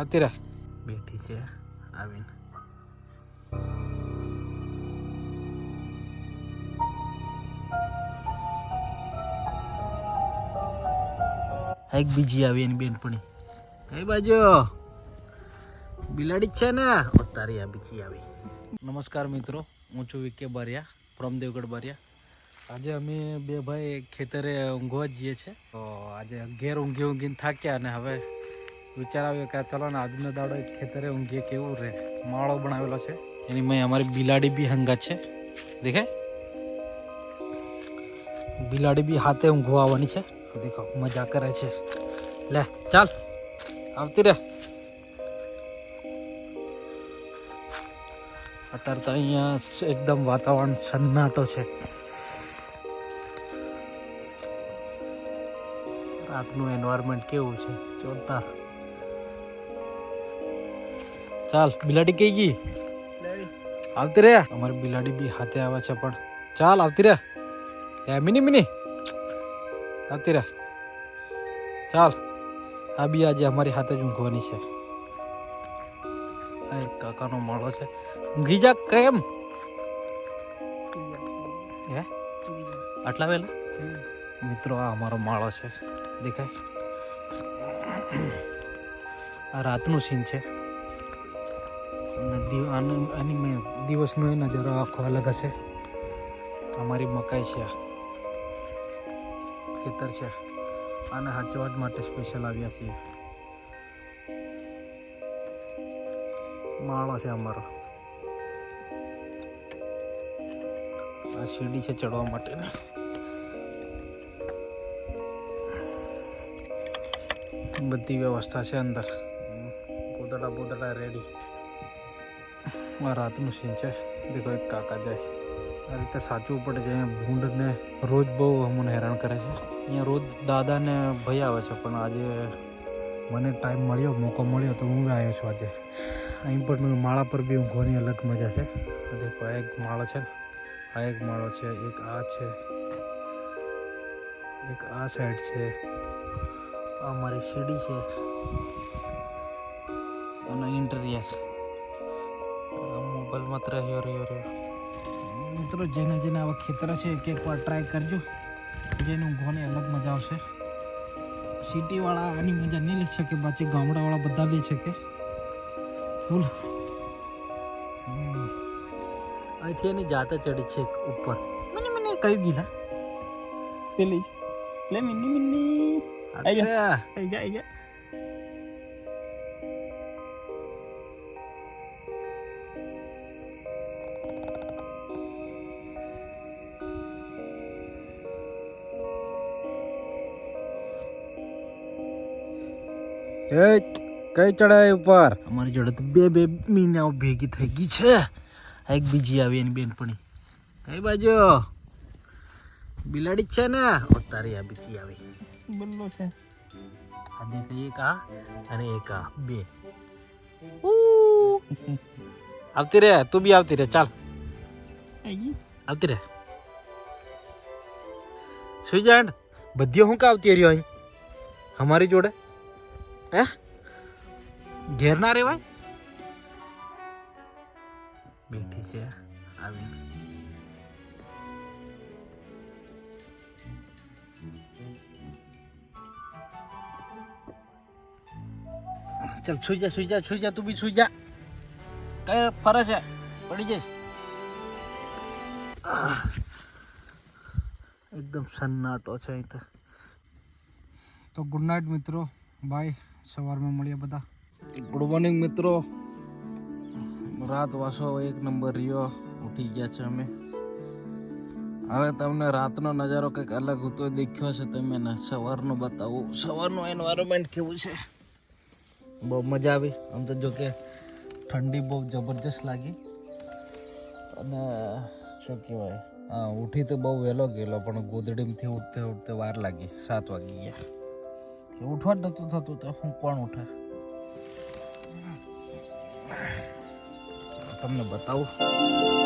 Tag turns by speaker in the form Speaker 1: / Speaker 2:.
Speaker 1: અત્યારે બેઠી છે આવીને. એક બીજી આવી એની બેનપણી. કઈ બાજુ. બિલાડી છે ને? તારી આ બીજી આવી. નમસ્કાર મિત્રો હું છું V K Bariya from Devgadh Bariya. આજે અમે બે ભાઈ ખેતરે ઊંઘવા જઈએ છીએ. તો આજે ઘેર ઊંઘી ઊંઘીને થાક્યા અને હવે વિચાર આવ્યો કે ચલો ને આજનો દાડો ખેતરે ઊંઘીએ, કેવું રહે માળો બનાવેલો છે. એની મેં અમારી બિલાડી બી હંગા છે. દેખાય બિલાડી બી હાથે ઊંઘવા આવવાની છે. દેખો, મજા કરે છે. લે, ચાલ. આવતી રે. અત્યારે તો અહીંયા એકદમ વાતાવરણ સન્નાટો છે. રાતનું એન્વાયરમેન્ટ કેવું છે? જોરદાર. ચાલ, બિલાડી કઈ ગઈ? આવતી રે અમારી બિલાડી બી હાથે આવે છે પણ. ચાલ, આવતી રે એ મિની મિની. આવતી રે ચાલ. આ બી આજે અમારી હાથે જ ઊંઘવાની છે. આ કાકાનો માળો છે. ઊંઘી જા કેમ? હે? આટલા વહેલા? મિત્રો, આ અમારો માળો છે. દેખાય? આ રાતનું સીન છે. અને આનો- દિવસનો એ નજારો આખો અલગ હશે. અમારી મકાઈ છે ખેતર છે. આને હાચવા જ માટે સ્પેશિયલ આવ્યા છીએ. માળો છે અમારો. આ સીડી છે ચડવા માટેની. બધી વ્યવસ્થા છે અંદર. ગોદડા બોદડા રેડી આ રાતનું સીન છે દેખો એક કાકા જાય આ રીતે સાચવું પડે છે ભૂંડને રોજ બહુ અમને હેરાન કરે છે અહીંયા રોજ દાદા ને ભાઈ આવે છે પણ આજે મને ટાઈમ મળ્યો મોકો મળ્યો તો હું આવ્યો છું આજે અહીં પણ માળા પર બી ઊંઘવાની અલગ મજા છે દેખો આ એક માળો છે આ એક માળો છે એક આ છે એક આ સાઈડ છે આ મારી સીડી છે અને ઇન્ટરિયર મોબાઈલ માત્ર રહ્યો રહ્યો રહ્યો. મિત્રો જેને જેને આવા ખેતર છે એક એક વાર ટ્રાય કરજો. જેને ઊંઘવાની અલગ મજા આવશે. સિટીવાળા આની મજા નહીં લઈ શકે બાકી ગામડાવાળા બધા લઈ શકે. ફૂલ અહીંથી એની જાતે ચડી છે ઉપર. મને મને કયું ગીલા?
Speaker 2: પેલી લે મિની મિની આઈ જા આઈ જા.
Speaker 1: એ કઈ ચડાય ઉપર? અમારી જોડે તો બે બે મીનાઓ ભેગી થઈ ગઈ છે. એક બીજી આવી એની બેનપણી. કઈ બાજુ? બિલાડી છે ને? તારી આ બીજી આવી.
Speaker 2: બલ્લો છે.
Speaker 1: આ દેખ એક આ? અને એક આ. બે. આવતી રે તું બી આવતી રે ચાલ. આવતી રે. સુઈ જા હેંડ. બધી હું કાવતી રહ્યો અહીં? અમારી જોડે? હે? ઘેર ના રેવાય? બેઠી છે આવી ચાલ, સુઈ જા સુઈ જા સુઈ જા, તું બી સુઈ જા. કઈ ફરે છે? પડી જઈશ. એકદમ સન્નાટો છે અહીં તો ગુડ નાઇટ મિત્રો. બાય, સવારમાં મળીએ બધા. ગુડ મોર્નિંગ મિત્રો. રાત વાસો એક નંબર રહ્યો, ઉઠી ગયા છે અમે. હવે તમને રાતનો નજારો કંઈક અલગ હતો દેખ્યો છે તમે સવારનો બતાવું. સવારનું એન્વાયરમેન્ટ કેવું છે? બહુ મજા આવી. આમ તો જો કે ઠંડી બહુ જબરજસ્ત લાગી. અને શું કહેવાય? હા, ઉઠી તો બહુ વહેલો ગયેલો, પણ ગોદડીમથી ઉઠતે ઉઠતે વાર લાગી. સાત વાગી ગયા. ઉઠવા જ નહોતું થતું તો હું કોણ ઉઠે? તમને બતાવું.